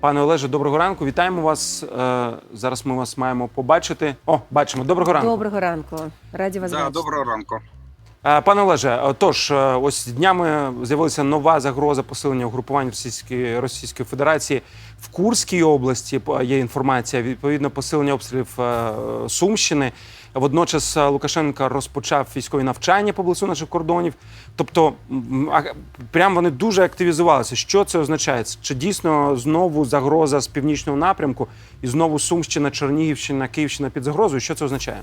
Пане Олеже, доброго ранку. Вітаємо вас. Е, Зараз ми вас маємо побачити. О, бачимо. Доброго ранку. Доброго ранку. Раді вас Да, бачити. доброго ранку. Е, Пане Олеже, е, тож е, ось днями з'явилася нова загроза посилення угрупувань Російської Російської Федерації в Курській області. По- Є інформація відповідно посилення обстрілів е, Сумщини. Водночас е, Лукашенко розпочав військові навчання поблизу наших кордонів. Тобто, прям вони дуже активізувалися. Що це означає? Чи дійсно знову загроза з північного напрямку і знову Сумщина, Чернігівщина, Київщина під загрозою? Що це означає?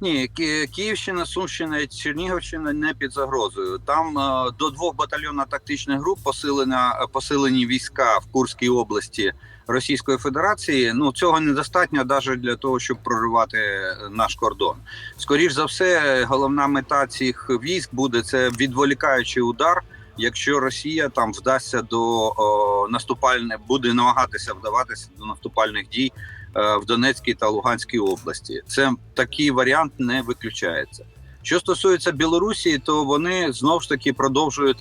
Ні, Київщина, Сумщина і Чернігівщина не під загрозою. Там е, до двох батальйонно-тактичних груп посилена посилені війська в Курській області Російської Федерації. Ну цього недостатньо навіть для того, щоб проривати е, наш кордон. Скоріш за все, головна мета цих військ буде це відволікаючий удар. Якщо Росія там вдасться до о, наступальне, буде намагатися вдаватися до наступальних дій е, в Донецькій та Луганській області. Це такий варіант не виключається. Що стосується Білорусі, то вони знов ж таки продовжують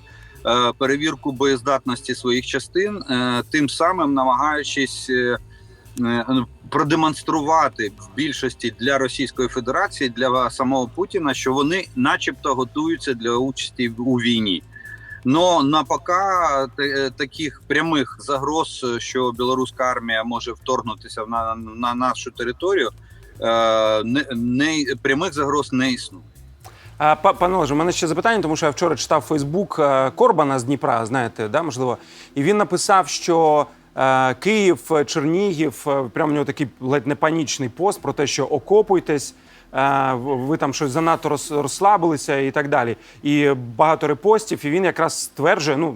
перевірку боєздатності своїх частин, е, тим самим намагаючись е, е, продемонструвати в більшості для Російської Федерації для самого Путіна, що вони, начебто, готуються для участі у війні. Но на пока таких прямих загроз, що білоруська армія може вторгнутися на, на нашу територію, е, не, не прямих загроз не існує. Пане Олеже, у мене ще запитання, тому що я вчора читав Фейсбук е, Корбана з Дніпра, знаєте, да, можливо. І він написав, що е, Київ, е, Чернігів, прям прямо у нього такий ледь не панічний пост про те, що окопуйтесь, е, ви там щось занадто роз- розслабилися і так далі. І багато репостів. І він якраз стверджує, ну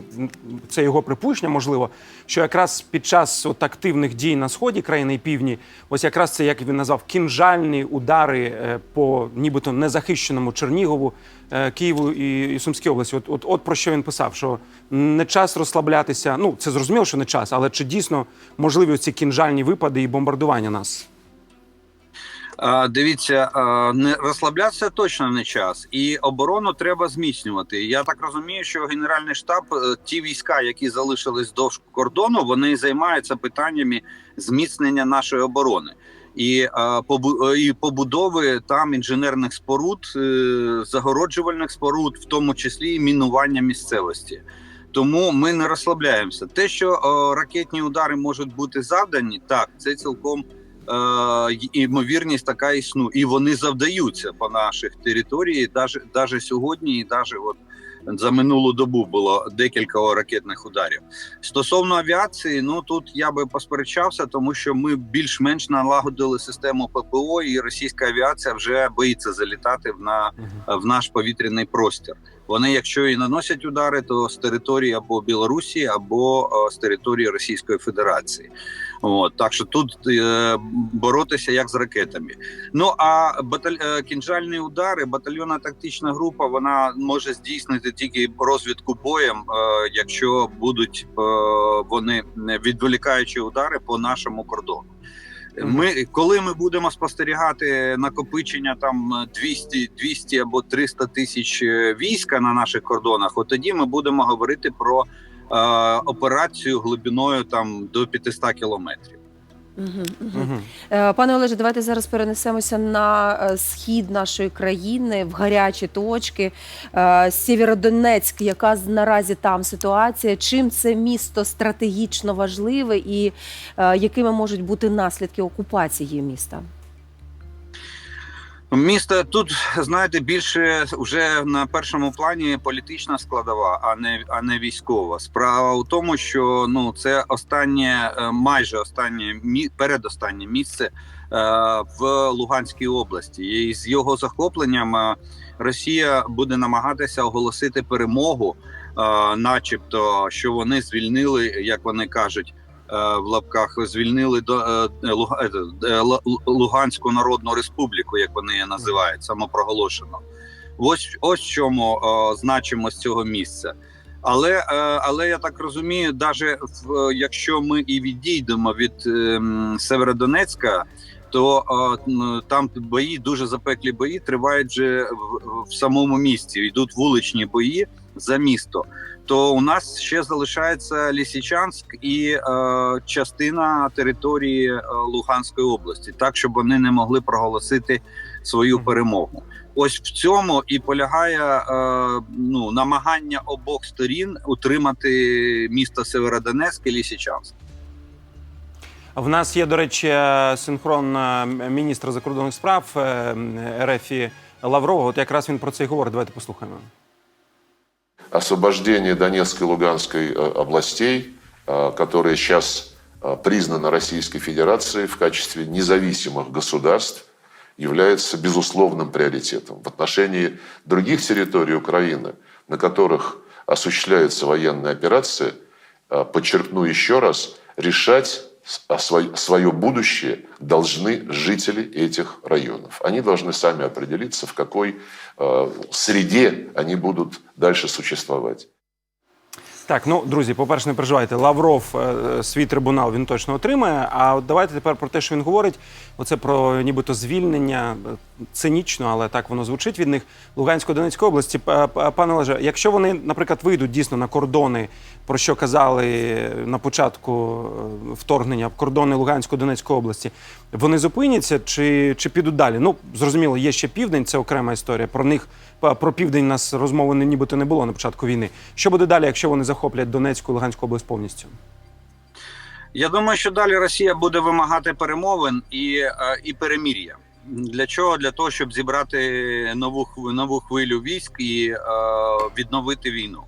це його припущення, можливо, що якраз під час от активних дій на сході країни і півдні, ось якраз це як він назвав кінжальні удари е, по нібито незахищеному Чернігову, е, Києву і, і Сумській області. От, от, от про що він писав: що не час розслаблятися. Ну це зрозуміло, що не час, але чи дійсно можливі ці кінжальні випади і бомбардування нас? Дивіться, не розслаблятися точно не час, і оборону треба зміцнювати. Я так розумію, що генеральний штаб, е, ті війська, які залишились вдовж кордону, вони займаються питаннями зміцнення нашої оборони. І, е, і побудови там інженерних споруд, е, загороджувальних споруд, в тому числі і мінування місцевості. Тому ми не розслабляємося. Те, що ракетні удари можуть бути завдані, так це цілком імовірність така існує, і вони завдаються по наших території, даже сьогодні, і даже от за минулу добу було декілька ракетних ударів. Стосовно авіації, ну тут я би посперечався, тому що ми більш-менш налагодили систему ППО, і російська авіація вже боїться залітати в на в наш повітряний простір. Вони, якщо і наносять удари, то з території або Білорусі, або е, з території Російської Федерації. От так що тут е, боротися як з ракетами. Ну а баталь... е, кінжальні удари, батальйонна тактична група, вона може здійснити тільки розвідку боєм, е, якщо будуть е, вони відволікаючі удари по нашому кордону. Ми, коли ми будемо спостерігати накопичення там 200, 200 або 300 тисяч е, війська на наших кордонах, от тоді ми будемо говорити про е, операцію глибиною там до 500 кілометрів. Угу, угу. Угу. Е, Пане Олеже, давайте зараз перенесемося на е, схід нашої країни в гарячі точки. Е, Сєвєродонецьк, яка з- наразі там ситуація? Чим це місто стратегічно важливе і е, якими можуть бути наслідки окупації міста? Місто тут знаєте більше вже на першому плані політична складова, а не а не військова. Справа у тому, що ну це останнє, е, майже останнє передостаннє місце е, в Луганській області. І з його захопленням е, Росія буде намагатися оголосити перемогу, начебто, що вони звільнили, як вони кажуть. Е, В лапках звільнили до е, е, Луганську Народну Республіку, як вони її називають, самопроголошено. Ось ось чому значимость цього місця. Але, але я так розумію, навіть якщо ми і відійдемо від ем, Северодонецька, то там бої дуже запеклі бої тривають вже в, самому місті. Йдуть вуличні бої за місто, то у нас ще залишається Лісічанськ і е, частина території е, Луганської області, так щоб вони не могли проголосити свою перемогу. Ось в цьому і полягає е, ну намагання обох сторін утримати місто Северодонецьк і Лісічанськ. В нас є, до речі, синхрон е, міністра закордонних справ е, РФ Лаврова. От якраз він про це і говорить. Давайте послухаємо. Освобождение Донецкой и Луганской э, областей, э, которые сейчас э, признаны Российской Федерацией в качестве независимых государств, является безусловным приоритетом. В отношении других территорий Украины, на которых осуществляется военная операция, подчеркну еще раз, решать свое будущее должны жители этих районов. Они должны сами определиться, в какой э, среде они будут дальше существовать. Так, ну друзі, по-перше, не переживайте. Лавров е, свій трибунал він точно отримає. А от давайте тепер про те, що він говорить. Оце про нібито звільнення цинічно, але так воно звучить від них Луганської Донецької області. Пане Олеже, якщо вони, наприклад, вийдуть дійсно на кордони, про що казали на початку е, вторгнення кордони Луганської Донецької області, вони зупиняться чи, чи підуть далі? Ну зрозуміло, є ще південь, це окрема історія. Про них про південь нас розмови нібито не було на початку війни. Що буде далі, якщо вони захоплять Донецьку Луганську область повністю? Я думаю, що далі Росія буде вимагати перемовин і, е, і перемір'я. Для чого? Для того, щоб зібрати нову нову хвилю військ і е, відновити війну,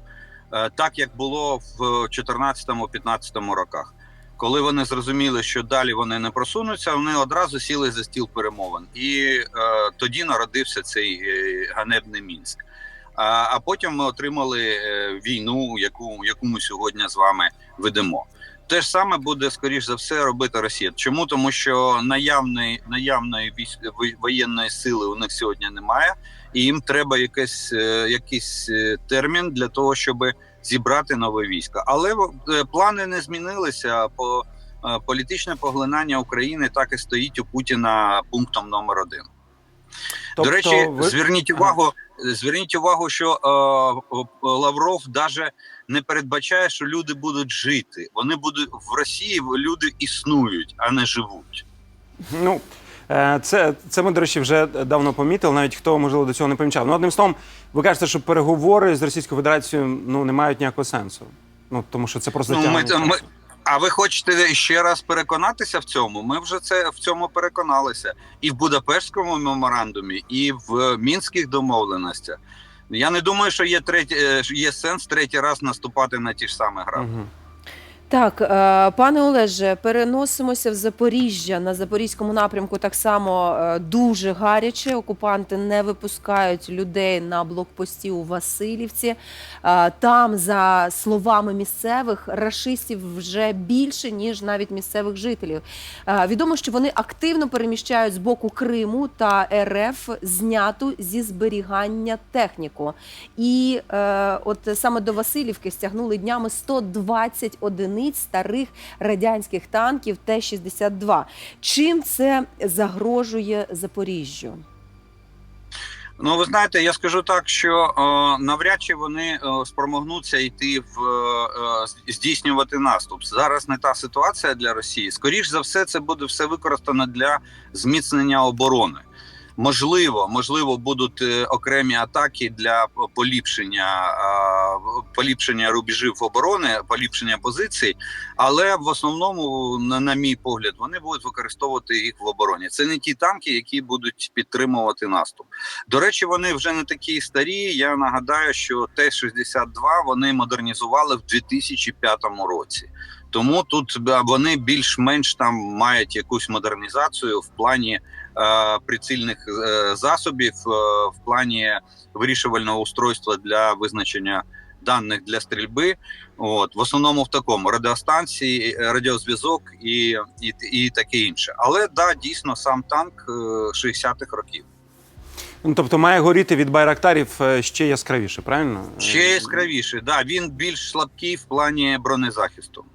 Е, так як було в 14-15 роках. Коли вони зрозуміли, що далі вони не просунуться, вони одразу сіли за стіл перемовин, і е, тоді народився цей ганебний мінськ. А, а потім ми отримали війну, яку, яку ми сьогодні з вами ведемо. Те ж саме буде скоріш за все робити Росія. Чому тому, що наявної наявної воєнної сили у них сьогодні немає, і їм треба якийсь, е, якийсь е, термін для того, щоб зібрати нове військо. Але е, плани не змінилися. По політичне поглинання України так і стоїть у Путіна пунктом номер один. До речі, Тобто ви- зверніть увагу, зверніть увагу, що е, е, Лавров даже не передбачає, що люди будуть жити. Вони будуть в Росії. Люди існують, а не живуть. Ну, е, це, це ми, до речі, вже давно помітили, навіть хто, можливо, до цього не помічав. Ну, одним словом, ви кажете, що переговори з Російською Федерацією ну, не мають ніякого сенсу. Ну, тому що це просто Ну, ми, ми. А ви хочете ще раз переконатися в цьому? Ми вже це в цьому переконалися і в Будапештському меморандумі, і в мінських домовленостях. Я не думаю, що є третій, е, є сенс третій раз наступати на ті ж самі граблі. Мгм. Так, е, пане Олеже, переносимося в Запоріжжя. На запорізькому напрямку так само е, дуже гаряче. Окупанти не випускають людей на блокпості у Васильівці. Е, Там, за словами місцевих, рашистів вже більше ніж навіть місцевих жителів. Відомо, що вони активно переміщають з боку Криму та РФ зняту зі зберігання техніку. І от саме до Васильівки стягнули днями 120 одиниць старих радянських танків Т-62. Чим це загрожує Запоріжжю? Ну, ви знаєте, я скажу так, що е, навряд чи вони е, спромогнуться йти в е, е, здійснювати наступ. Зараз не та ситуація для Росії. Скоріш за все, це буде все використано для зміцнення оборони. Можливо, можливо, будуть е, окремі атаки для поліпшення поліпшення рубежів оборони, поліпшення позицій, але в основному, на, мій погляд, вони будуть використовувати їх в обороні. Це не ті танки, які будуть підтримувати наступ. До речі, вони вже не такі старі. Я нагадаю, що Т-62 вони модернізували в 2005 році. Тому тут вони більш-менш там мають якусь модернізацію в плані прицільних е, засобів, е, в плані вирішувального устройства для визначення даних для стрільби. От в основному в такому радіостанції, е, радіозв'язок і, і, і таке інше. Але да, дійсно сам танк е, 60-х років. Ну, тобто має горіти від байрактарів е, ще яскравіше, правильно? Ще яскравіше. Да, він більш слабкий в плані бронезахисту.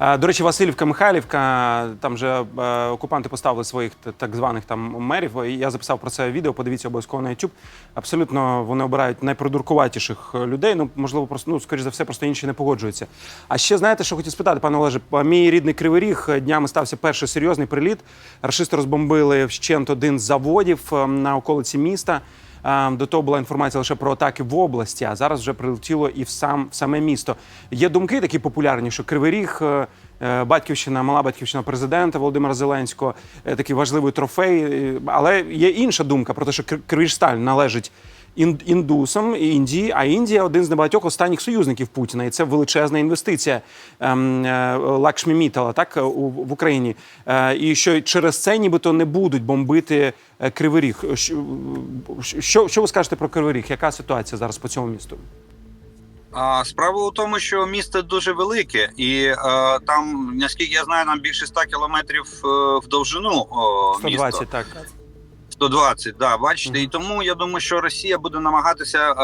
До речі, Васильівка, Михайлівка, там же е, окупанти поставили своїх так званих там мерів. Я записав про це відео. Подивіться обов'язково на YouTube. Абсолютно вони обирають найпродуркуватіших людей. Ну можливо, просто ну скоріш за все, просто інші не погоджуються. А ще знаєте, що хотів спитати, пане Олеже, мій рідний Кривий Ріг е, днями стався перший серйозний приліт. Рашисти розбомбили вщент один з заводів е, на околиці міста. До того була інформація лише про атаки в області, а зараз вже прилетіло і в сам в саме місто. Є думки такі популярні, що Кривий Ріг, е, е, батьківщина, мала батьківщина президента Володимира Зеленського, е, такий важливий трофей. Але є інша думка про те, що Кр- Кривіжсталь належить індусам Індії, а Індія один з небагатьох останніх союзників Путіна, і це величезна інвестиція ем, е, Лакшмі Мітала, так е, у, в Україні. Е, і що через це нібито не будуть бомбити Кривий Ріг. Що, що, ви скажете про Кривий Ріг? Яка ситуація зараз по цьому місту? А справа у тому, що місто дуже велике, і е, там, наскільки я знаю, нам більше 100 кілометрів в довжину о, 120, місто. так. 120, да, бачите. І тому я думаю, що Росія буде намагатися е,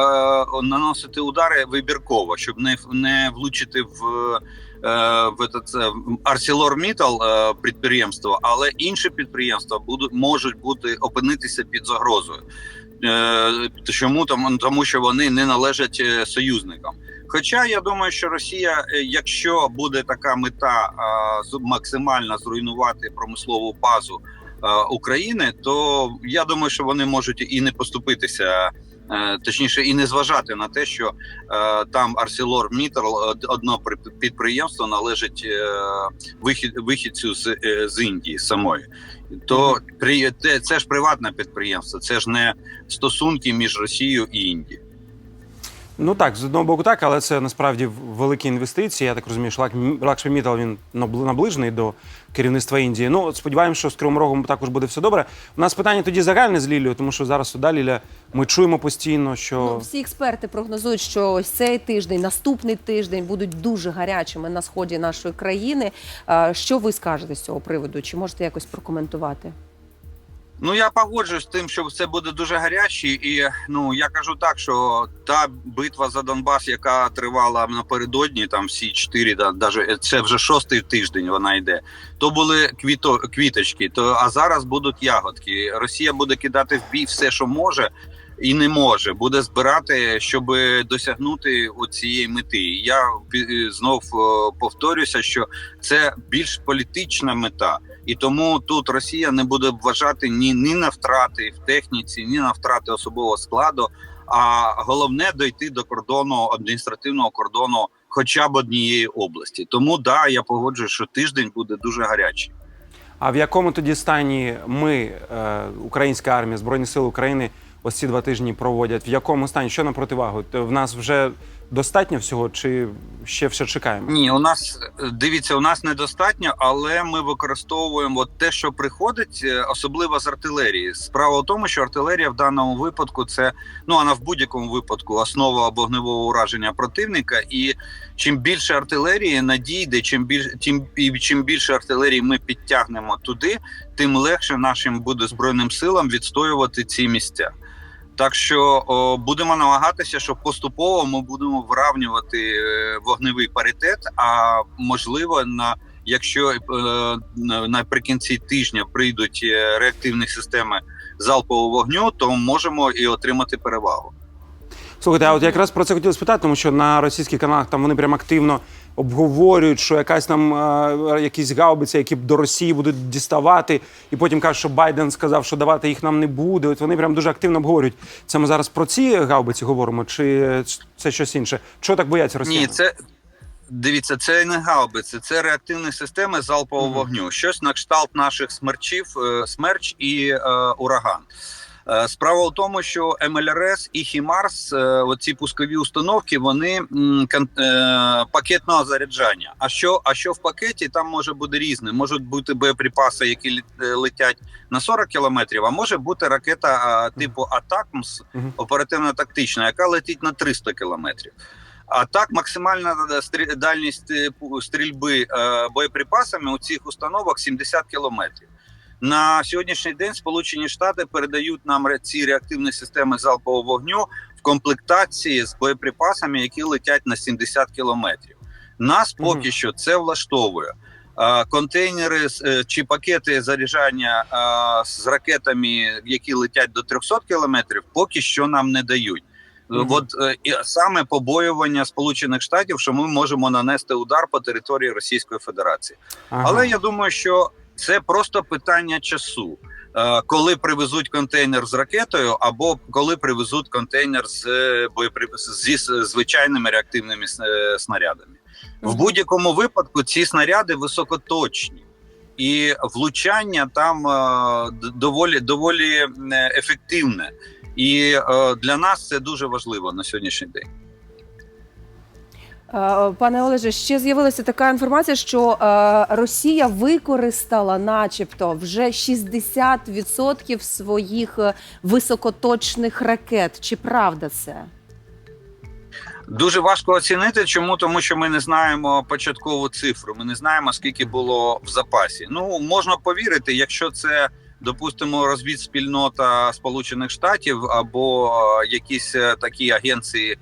наносити удари вибірково, щоб не, не влучити в. е, В этот ArcelorMittal е, підприємство, але інші підприємства будуть можуть бути опинитися під загрозою. Е, Чому тому, тому, що вони не належать е, союзникам. Хоча я думаю, що Росія, е, якщо буде така мета е, максимально зруйнувати промислову базу е, України, то я думаю, що вони можуть і не поступитися. е, Точніше, і не зважати на те, що е, там ArcelorMittal, од- одно підприємство належить е, вихід вихідцю з, е, з Індії самої. То це ж приватне підприємство, це ж не стосунки між Росією і Індією. Ну так, з одного боку, так, але це насправді великі інвестиції. Я так розумію, що Лакшмі Мітал він набл- наближений до керівництва Індії. Ну, сподіваємося, що з Кривим Рогом також буде все добре. У нас питання тоді загальне з Лілією, тому що зараз сюди, Ліля, ми чуємо постійно, що Ну, всі експерти прогнозують, що ось цей тиждень, наступний тиждень будуть дуже гарячими на сході нашої країни. Що ви скажете з цього приводу? Чи можете якось прокоментувати? Ну я погоджуюсь з тим, що це буде дуже гаряче, і ну я кажу так, що та битва за Донбас, яка тривала напередодні, там всі чотири, да, даже це вже шостий тиждень вона йде. То були квіто, квіточки, то а зараз будуть ягодки. Росія буде кидати в бій все, що може. І не може буде збирати, щоб досягнути цієї мети. Я знов е, повторюся, що це більш політична мета. І тому тут Росія не буде вважати ні, ні на втрати в техніці, ні на втрати особового складу. А головне дойти до кордону адміністративного кордону, хоча б однієї області. Тому да, я погоджуюсь, що тиждень буде дуже гарячий. А в якому тоді стані ми, е, українська армія, Збройні Сили України, ось ці два тижні проводять? В якому стані? Що на противагу? В нас вже достатньо всього, чи ще все чекаємо? Ні, у нас дивіться, у нас недостатньо, але ми використовуємо от те, що приходить, е, особливо з артилерії. Справа в тому, що артилерія в даному випадку це ну вона в будь-якому випадку основа вогневого ураження противника. І чим більше артилерії надійде, чим більш тим і чим більше артилерії ми підтягнемо туди, тим легше нашим буде збройним силам відстоювати ці місця. Так що о, будемо намагатися, що поступово ми будемо вирівнювати е, вогневий паритет. А можливо, на якщо е, наприкінці тижня прийдуть е, реактивні системи залпового вогню, то можемо і отримати перевагу. Слухайте, а от якраз про це хотів спитати, тому що на російських каналах там вони прям активно обговорюють, що якась там е, якісь гаубиці, які до Росії будуть діставати, і потім кажуть, що Байден сказав, що давати їх нам не буде. От вони прям дуже активно обговорюють. Це ми зараз про ці гаубиці говоримо, чи це щось інше? Чого так бояться росіяни? Ні, це дивіться, це не гаубиці, це реактивні системи залпового вогню. Щось на кшталт наших смерчів, е, смерч і е, ураган. Е, Справа в тому, що МЛРС і Хімарс, е, оці пускові установки, вони е, пакетного заряджання. А що, а що в пакеті там може бути різне? Можуть бути боєприпаси, які летять на 40 кілометрів, а може бути ракета типу Атакмс, оперативно-тактична, яка летить на 300 кілометрів. А так, максимальна дальність стрільби боєприпасами у цих установок 70 кілометрів. На сьогоднішній день Сполучені Штати передають нам ці реактивні системи залпового вогню в комплектації з боєприпасами, які летять на 70 кілометрів. Нас поки Мгм. що це влаштовує. Контейнери е, чи пакети заряджання з ракетами, які летять до 300 кілометрів, поки що нам не дають. Мгм. От е, і саме побоювання Сполучених Штатів, що ми можемо нанести удар по території Російської Федерації. Ага. Але я думаю, що це просто питання часу. Е, Коли привезуть контейнер з ракетою, або коли привезуть контейнер з е, зі звичайними реактивними е, снарядами, в будь-якому випадку ці снаряди високоточні, і влучання там доволі доволі ефективне. І для нас це дуже важливо на сьогоднішній день. Е, Пане Олеже, ще з'явилася така інформація, що е, Росія використала, начебто, вже 60% своїх е, високоточних ракет. Чи правда це? Дуже важко оцінити, чому тому, що ми не знаємо початкову цифру. Ми не знаємо скільки було в запасі. Ну можна повірити, якщо це допустимо розвідспільнота Сполучених Штатів або якісь такі агенції,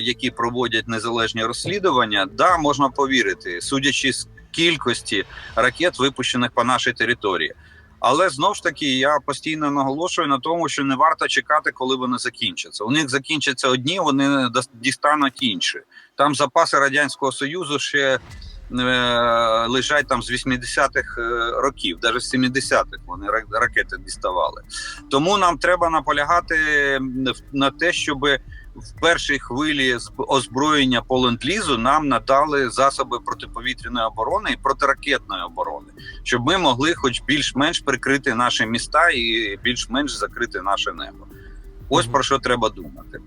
які проводять незалежні розслідування, да можна повірити, судячи з кількості ракет, випущених по нашій території. Але знов ж таки я постійно наголошую на тому, що не варто чекати, коли вони закінчаться. У них закінчаться одні, вони дістануть інші. Там запаси радянського союзу ще е, лежать там з 80-х е, років, навіть з 70-х вони ра- ракети діставали. Тому нам треба наполягати на те, щоб в першій хвилі озброєння по ленд-лізу нам надали засоби протиповітряної оборони і протиракетної оборони, щоб ми могли, хоч більш-менш прикрити наші міста і більш-менш закрити наше небо. Ось про що треба думати.